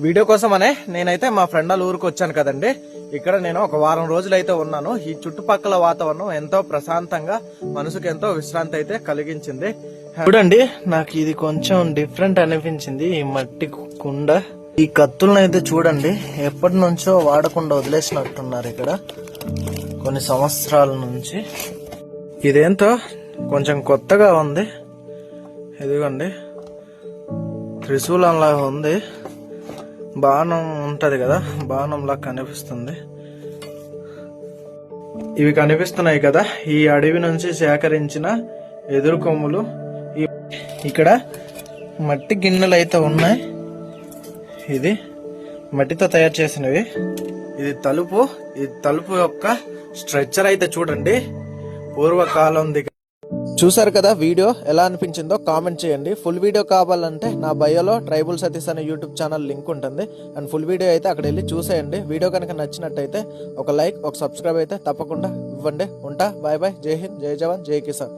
Video కోసమనే నేనైతే మా friend వాళ్ళ ఊరికి వచ్చాను కదండి. ఇక్కడ నేను ఒక వారం రోజులైతే ఉన్నాను. ఈ చుట్టుపక్కల వాతావరణం ఎంతో ప్రశాంతంగా మనసుకు ఎంతో విశ్రాంతి అయితే కలిగించింది. చూడండి నాకు ఇది కొంచెం డిఫరెంట్ అనిపించింది. ఈ మట్టి కుండ ఈ కత్తులను అయితే చూడండి. ఎప్పటి నుంచో వాడకుండా వదిలేసినట్టున్నారు ఇక్కడ. కొన్ని సంవత్సరాల నుంచి. ఇదేంతో కొంచెం కొత్తగా ఉంది. ఇదిగోండి. త్రిశూలంలాగా ఉంది. బాణం ఉంటది కదా బాణంలా కనిపిస్తుంది. ఇవి కనిపిస్తున్నాయి కదా ఈ అడవి నుంచి సేకరించిన ఎదురు కొమ్ములు. ఇక్కడ మట్టి గిన్నెలు అయితే ఉన్నాయి. ఇది మట్టితో తయారు చేసినవి. ఇది తలుపు ఈ తలుపు యొక్క స్ట్రక్చర్ అయితే చూడండి. పూర్వకాలం దిగ చూసారు కదా వీడియో? ఎలా అనిపించిందో కామెంట్ చేయండి. ఫుల్ వీడియో కావాలంటే నా బయోలో ట్రైబుల్ సతీష్ అనే యూట్యూబ్ ఛానల్ లింక్ ఉంటుంది. అండ్ ఫుల్ వీడియో అయితే అక్కడ వెళ్ళి చూసేయండి. వీడియో కనుక నచ్చినట్టయితే ఒక లైక్ ఒక సబ్స్క్రైబ్ అయితే తప్పకుండా ఇవ్వండి. ఉంటా బాయ్ బాయ్. జై హింద్ జై జవాన్ జై కిసాన్.